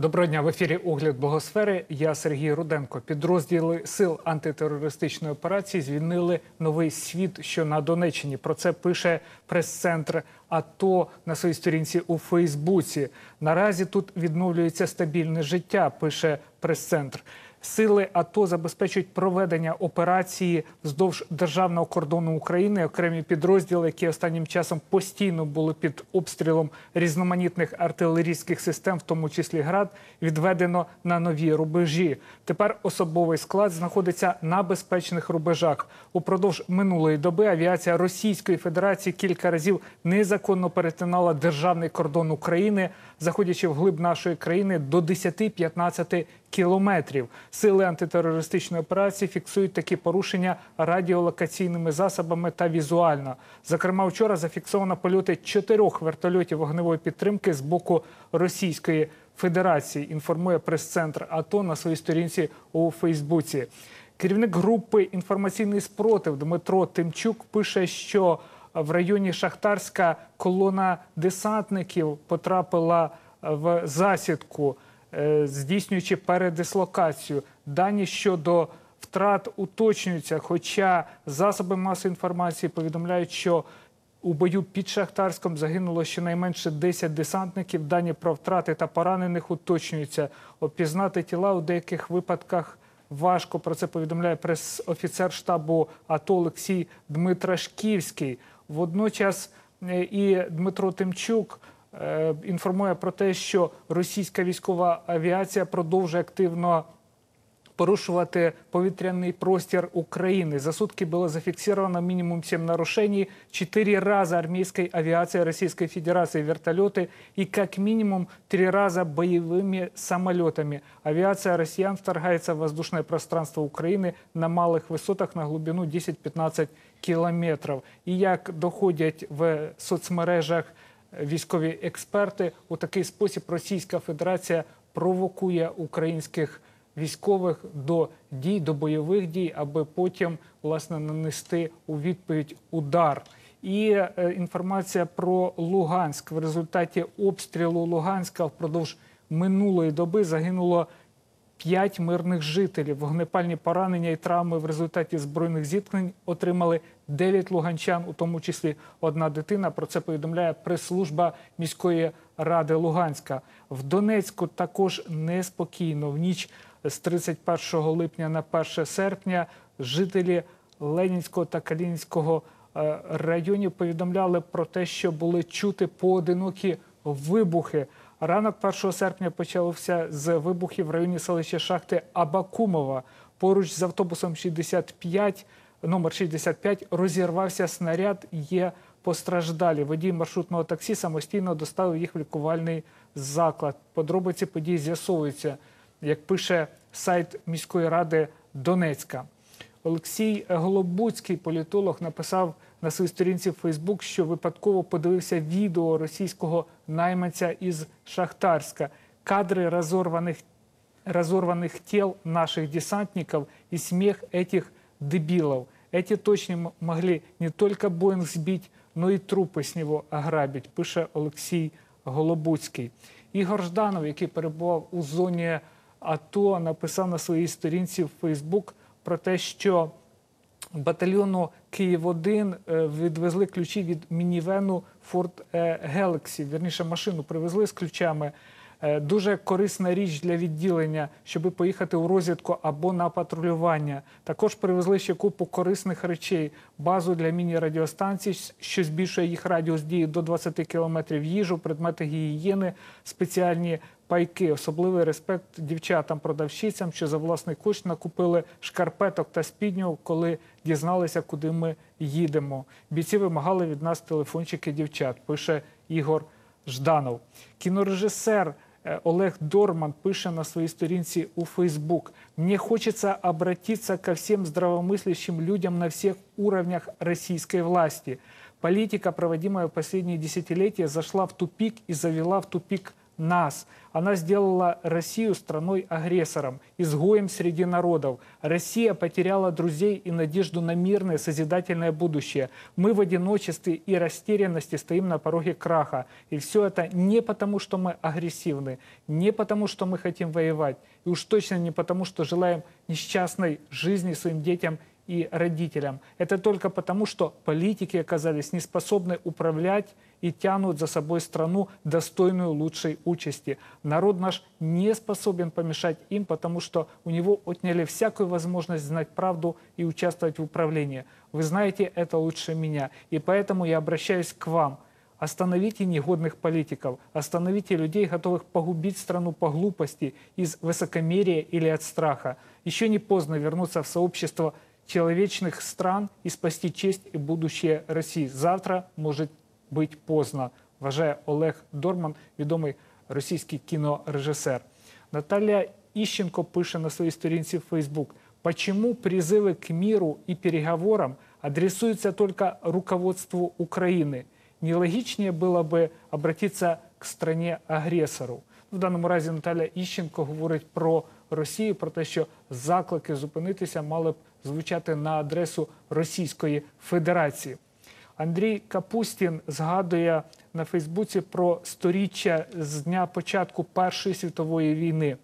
Доброго дня в ефірі Огляд Богосфери. Я Сергій Руденко. Підрозділи сил антитерористичної операції звільнили новий світ, що на Донеччині. Про це пише прес-центр АТО на своїй сторінці у Фейсбуці. Наразі тут відновлюється стабільне життя. Пише прес-центр. Сили АТО забезпечують проведення операції вздовж державного кордону України. Окремі підрозділи, які останнім часом постійно були під обстрілом різноманітних артилерійських систем, в тому числі град, відведено на нові рубежі. Тепер особовий склад знаходиться на безпечних рубежах. Упродовж минулої доби авіація Російської Федерації кілька разів незаконно перетинала державний кордон України, заходячи в глиб нашої країни до 10-15 кілометрів. Сили антитерористичної операції фіксують такі порушення радіолокаційними засобами та візуально. Зокрема, вчора зафіксовано польоти чотирьох вертольотів вогневої підтримки з боку Російської Федерації. Інформує прес-центр АТО на своїй сторінці у Фейсбуці. Керівник групи інформаційний спротив Дмитро Тимчук пише, що в районі Шахтарська колона десантників потрапила в засідку, здійснюючи передислокацію. Дані щодо втрат уточнюються. Хоча засоби масової інформації повідомляють, що у бою під Шахтарськом загинуло щонайменше 10 десантників. Дані про втрати та поранених уточнюються. Опізнати тіла у деяких випадках важко. Про це повідомляє прес-офіцер штабу АТО Олексій Дмитрашківський. Водночас е, і Дмитро Тимчук е, інформує про те, що російська військова авіація продовжує активно порушувати повітряний простір України. За сутки было зафиксировано минимум 7 нарушений, 4 раза армейской авиации Российской Федерации вертолеты и как минимум 3 раза боевыми самолетами. Авиация россиян вторгается в воздушное пространство України на малих висотах на глибину 10-15 кілометрів. І як доходять в соцмережах військові експерти, у такий спосіб Російська Федерація провокує українських військових до дій, до бойових дій, аби потім власне нанести у відповідь удар. І е, інформація про Луганськ в результаті обстрілу Луганська впродовж минулої доби загинуло. П'ять мирних жителів. Вогнепальні поранення і травми в результаті збройних зіткнень отримали дев'ять луганчан, у тому числі одна дитина. Про це повідомляє прес-служба міської ради Луганська. В Донецьку також неспокійно. В ніч з 31 липня на 1 серпня жителі Ленінського та Калінського е, районів повідомляли про те, що були чути поодинокі вибухи. Ранок 1 серпня почався з вибухів в районі селища Шахти Абакумова. Поруч з автобусом 65, номер 65 розірвався снаряд. Є постраждалі. Водій маршрутного таксі самостійно доставив їх в лікувальний заклад. Подробиці подій з'ясовуються, як пише сайт міської ради Донецька. Олексій Голобуцький, політолог, написав на своїй сторінці в Фейсбук, що випадково подивився відео російського найманця із Шахтарська, кадри розорваних, розорваних тіл наших десантників і сміх этих дебилов. Эти точно могли не только Боїнг збити, но і трупи з нього ограбить, пише Олексій Голобуцький. Ігор Жданов, який перебував у зоні АТО, написав на своїй сторінці в Фейсбук про те, що батальйону Київ 1 відвезли ключі від мінівену Форт Гелексі. Вірніше машину привезли з ключами. Е, Дуже корисна річ для відділення, щоб поїхати у розвідку або на патрулювання. Також привезли ще купу корисних речей, базу для міні-радіостанцій, що збільшує їх радіус дії до 20 кілометрів, їжу, предмети гігієни, спеціальні пайки. Особливий респект дівчатам-продавщицям, що за власний кошт накупили шкарпеток та спідню, коли дізналися, куди ми їдемо. Бійці вимагали від нас телефончики дівчат. Пише Ігор Жданов. Кінорежисер Олег Дорман пише на своей сторінці у Facebook. «Мне хочется обратиться ко всем здравомыслящим людям на всех уровнях российской власти. Политика, проводимая в последние десятилетия, зашла в тупик и завела в тупик нас. Она сделала Россию страной-агрессором, изгоем среди народов. Россия потеряла друзей и надежду на мирное, созидательное будущее. Мы в одиночестве и растерянности стоим на пороге краха. И все это не потому, что мы агрессивны, не потому, что мы хотим воевать, и уж точно не потому, что желаем несчастной жизни своим детям и родителям. Это только потому, что политики оказались неспособны управлять и тянут за собой страну достойную лучшей участи. Народ наш не способен помешать им, потому что у него отняли всякую возможность знать правду и участвовать в управлении. Вы знаете это лучше меня, и поэтому я обращаюсь к вам. Остановите негодных политиков, остановите людей, готовых погубить страну по глупости, из высокомерия или от страха. Еще не поздно вернуться в сообщество человечных стран и спасти честь и будущее Росії. Завтра може бути поздно, вважає Олег Дорман, відомий російський кінорежисер. Наталья Ищенко пише на своей сторінці в Facebook, почему призывы к миру и переговорам адресуются только руководству Украины? Нелогичнее было бы обратиться к стране-агресору. В даному разі Наталя Іщенко говорить про Росію, про те, що заклики зупинитися мали б звучати на адресу Російської Федерації. Андрій Капустін згадує на Фейсбуці про сторіччя з дня початку Першої світової війни.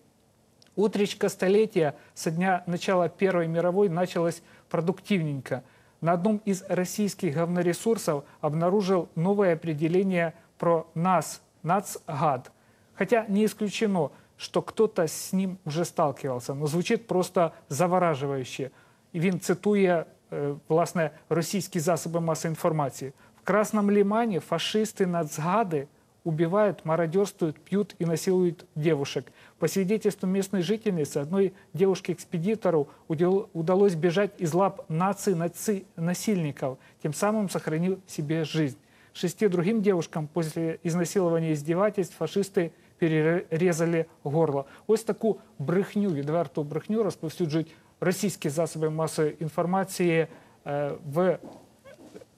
Утречка столетия со дня начала Первой мировой началась продуктивненько. На одном из российских говноресурсов обнаружил новое определение про нас, нацгад. Хотя не исключено, что кто-то с ним уже сталкивался, но звучит просто завораживающе. І він цитує е, власне російські засоби масової інформації. В Красном Лимане фашисты нацгады убивают, мародерствуют, пьют и насилуют девушек. По свидетельству местной жительницы, одной девушке-экспедитору удел- удалось бежать из лап нации наци- насильников, тем самым сохранив себе жизнь. Шести другим девушкам после изнасилования и издевательств фашисты перерізали горло. Ось таку брехню, відверту брехню розповсюджують російські засоби масової інформації е, в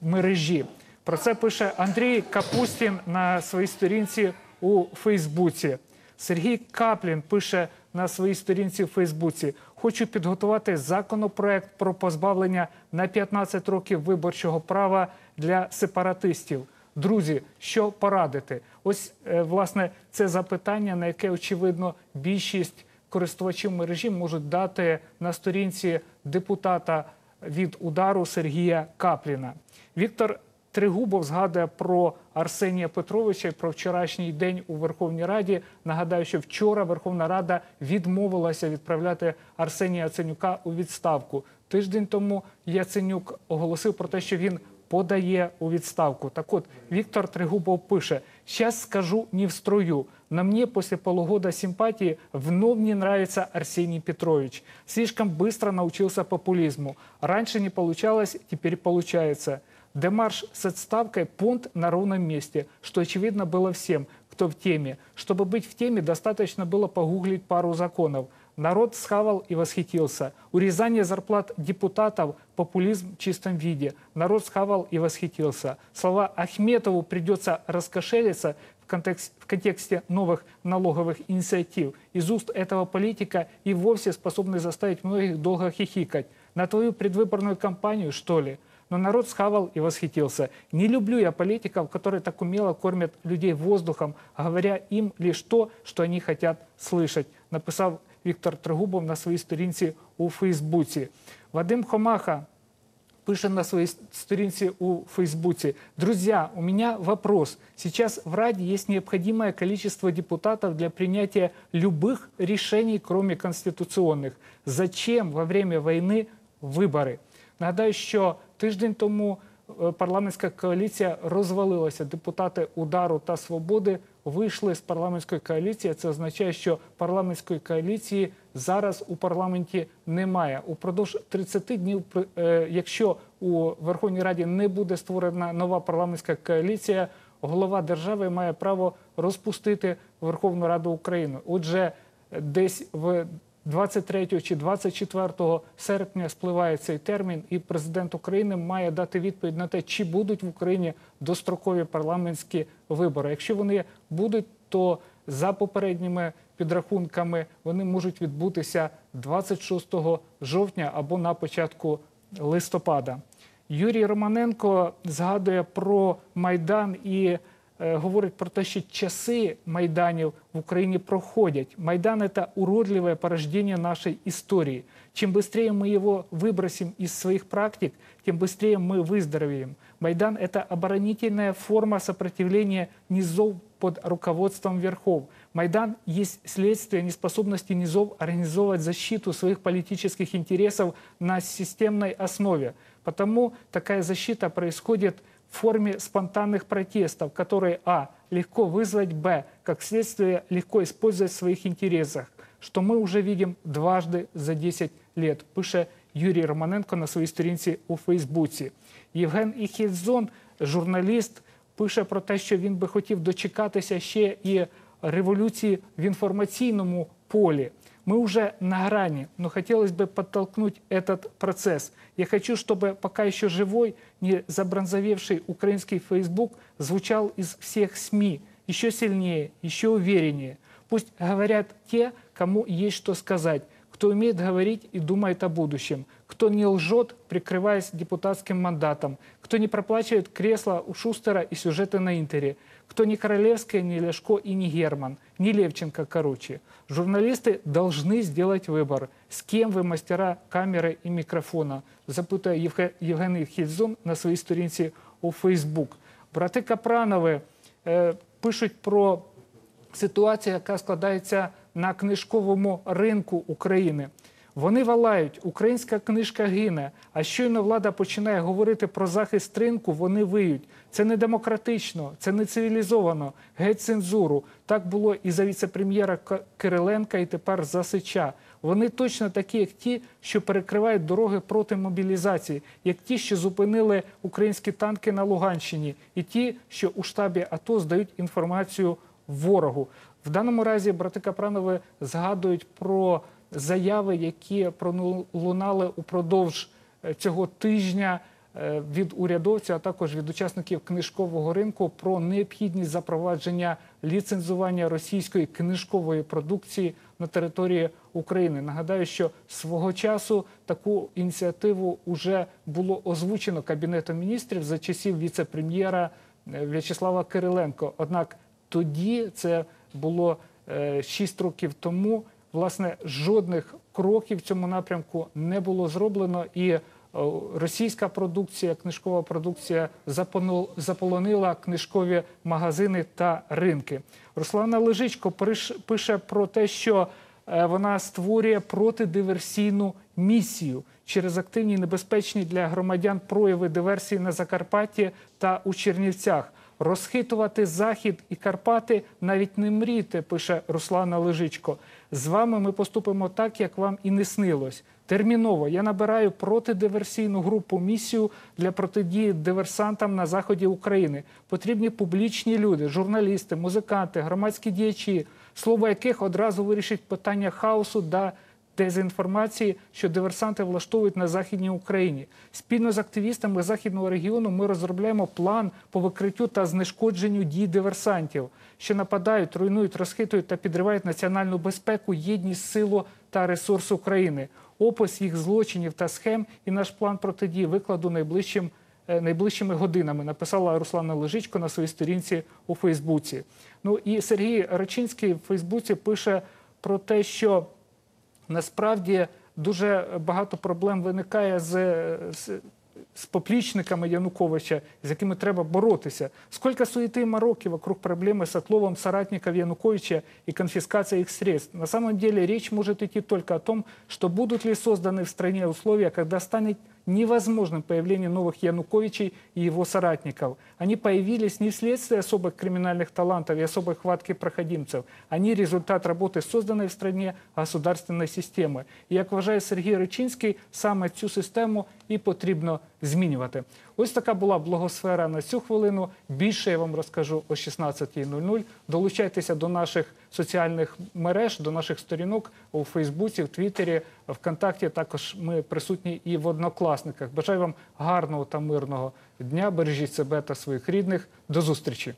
мережі. Про це пише Андрій Капустін на своїй сторінці у Фейсбуці. Сергій Каплін пише на своїй сторінці в Фейсбуці: хочу підготувати законопроект про позбавлення на 15 років виборчого права для сепаратистів. Друзі, що порадити? Ось е, власне це запитання, на яке очевидно більшість користувачів мережі можуть дати на сторінці депутата від удару Сергія Капліна. Віктор Тригубов згадує про Арсенія Петровича і про вчорашній день у Верховній Раді. Нагадаю, що вчора Верховна Рада відмовилася відправляти Арсенія Яценюка у відставку. Тиждень тому Яценюк оголосив про те, що він подає у відставку. Так от Віктор Тригубов пише: «Сейчас скажу не в строю. На мне после полугода симпатии вновь не нравится Арсений Петрович. Слишком быстро научился популизму. Раньше не получалось, теперь получается. Демарш с отставкой – понт на ровном месте, что очевидно было всем, кто в теме. Чтобы быть в теме, достаточно было погуглить пару законов. Народ схавал и восхитился. Урезание зарплат депутатов – популизм в чистом виде. Народ схавал и восхитился. Слова Ахметову придется раскошелиться в контекст- в контексте новых налоговых инициатив. Из уст этого политика и вовсе способны заставить многих долго хихикать. На твою предвыборную кампанию, что ли? Но народ схавал и восхитился. Не люблю я политиков, которые так умело кормят людей воздухом, говоря им лишь то, что они хотят слышать, написав Віктор Трегубов на своїй сторінці у Фейсбуці. Вадим Хомаха пишет на своей сторінці у Фейсбуке. Друзья, у меня вопрос. Сейчас в Раде есть необходимое количество депутатов для принятия любых решений, кроме конституционных. Зачем во время войны вибори? Нагадаю, що тиждень тому е, парламентська коаліція розвалилася. Депутати удару та свободи вийшли з парламентської коаліції. Це означає, що парламентської коаліції зараз у парламенті немає. Упродовж 30 днів, е, якщо у Верховній Раді не буде створена нова парламентська коаліція, голова держави має право розпустити Верховну Раду України. Отже, десь в 23 чи 24 серпня спливає цей термін, і президент України має дати відповідь на те, чи будуть в Україні дострокові парламентські вибори. Якщо вони будуть, то за попередніми підрахунками вони можуть відбутися 26 жовтня або на початку листопада. Юрій Романенко згадує про Майдан і е, говорить про те, що часи майданів в Україні проходять. Майдан – це уродливе порождение нашей истории. Чем быстрее мы его выбросим из своих практик, тем быстрее мы выздоровеем. Майдан – это оборонительная форма сопротивления низов под руководством верхов. Майдан есть следствие неспособности низов организовывать защиту своих политических интересов на системной основе. Потому такая защита происходит в форме спонтанных протестов, которые а. легко вызвать, б. как следствие легко использовать в своих интересах, что мы уже видим дважды за 10 лет, пише Юрій Романенко на своїй сторінці у Фейсбуці. Євген Іхідзон, журналіст, пише про те, що він би хотів дочекатися ще і революции в информационном поле. Мы уже на грани, но хотелось бы подтолкнуть этот процесс. Я хочу, чтобы пока еще живой, не забронзовевший украинский Facebook звучал из всех СМИ еще сильнее, еще увереннее. Пусть говорят те, кому есть что сказать, кто умеет говорить и думает о будущем, кто не лжет, прикрываясь депутатским мандатом, кто не проплачивает кресла у Шустера и сюжеты на Интере, кто не Королевская, не Ляшко и не Герман, не Левченко, короче. Журналисты должны сделать выбор, с кем вы мастера камеры и микрофона, запитує Євге- Євгеній Хільзон на своїй сторінці у Фейсбук. Брати Капранови е, пишуть про ситуацію, яка складається На книжковому ринку України. Вони валають, українська книжка гине. А щойно влада починає говорити про захист ринку, вони виють. Це не демократично, це не цивілізовано, геть цензуру. Так було і за віце-прем'єра Кириленка, і тепер за Сича. Вони точно такі, як ті, що перекривають дороги проти мобілізації, як ті, що зупинили українські танки на Луганщині, і ті, що у штабі АТО здають інформацію ворогу. В даному разі брати Капранови згадують про заяви, які пролунали упродовж е, цього тижня е, від урядовців, а також від учасників книжкового ринку про необхідність запровадження ліцензування російської книжкової продукції на території України. Нагадаю, що свого часу таку ініціативу вже було озвучено Кабінетом міністрів за часів віце-прем'єра е, В'ячеслава Кириленко. Однак тоді це було 6 років тому. Власне, жодних кроків в цьому напрямку не було зроблено, і е, російська продукція, книжкова продукція заполонила книжкові магазини та ринки. Руслана Лежичко пише про те, що е, вона створює протидиверсійну місію через активні небезпечні для громадян прояви диверсії на Закарпатті та у Чернівцях. Розхитувати Захід і Карпати навіть не мрійте, пише Руслана Лежичко. З вами ми поступимо так, як вам і не снилось. Терміново я набираю протидиверсійну групу місію для протидії диверсантам на заході України. Потрібні публічні люди, журналісти, музиканти, громадські діячі, слово яких одразу вирішить питання хаосу та дезінформації, що диверсанти влаштовують на західній Україні. Спільно з активістами західного регіону ми розробляємо план по викриттю та знешкодженню дій диверсантів, що нападають, руйнують, розхитують та підривають національну безпеку, єдність, силу та ресурс України. Опис їх злочинів та схем і наш план протидії викладу найближчим. е, Найближчими годинами написала Руслана Лежичко на своїй сторінці у Фейсбуці. Ну і Сергій Рачинський в Фейсбуці пише про те, що насправді дуже багато проблем виникає з, з, з поплічниками Януковича, з якими треба боротися. Сколько суеты и мороки вокруг проблемы с отловом соратников Януковича и конфискацией их средств. На самом деле речь может идти только о том, что будут ли созданы в стране условия, когда станет невозможным появление новых Януковичей и его соратников. Они появились не вследствие особых криминальных талантов и особой хватки проходимцев. Они результат работы созданной в стране государственной системи. І як вважає Сергій Ричинський, саме цю систему і потрібно змінювати. Ось така була блогосфера на цю хвилину. Більше я вам розкажу о 16.00. Долучайтеся до наших соціальних мереж, до наших сторінок у Фейсбуці, в Твіттері, ВКонтакті. Також ми присутні і в однокласниках. Бажаю вам гарного та мирного дня. Бережіть себе та своїх рідних. До зустрічі.